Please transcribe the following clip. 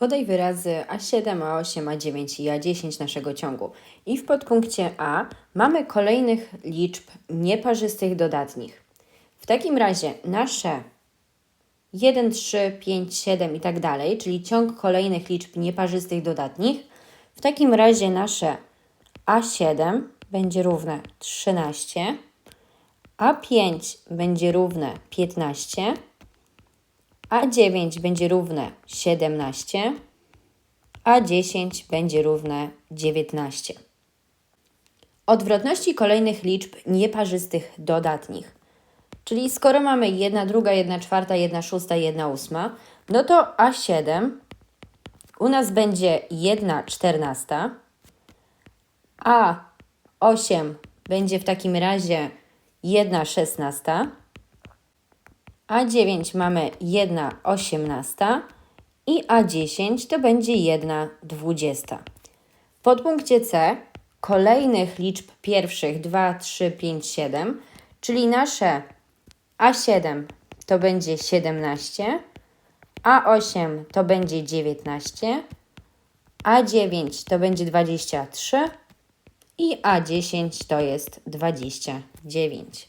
Podaj wyrazy A7, A8, A9 i A10 naszego ciągu. I w podpunkcie A mamy kolejnych liczb nieparzystych dodatnich. W takim razie nasze 1, 3, 5, 7 i tak dalej, czyli ciąg kolejnych liczb nieparzystych dodatnich, w takim razie nasze A7 będzie równe 13, A5 będzie równe 15, A9 będzie równe 17, A10 będzie równe 19. Odwrotności kolejnych liczb nieparzystych dodatnich. Czyli skoro mamy 1, druga, 1 czwarta, 1 szósta, 1 ósma, no to A7 u nas będzie 1 czternasta, A8 będzie w takim razie 1 szesnasta, A9 mamy 1 osiemnasta i A10 to będzie 1 dwudziesta. W podpunkcie C kolejnych liczb pierwszych 2, 3, 5, 7, czyli nasze A7 to będzie 17, A8 to będzie 19, A9 to będzie 23 i A10 to jest 29.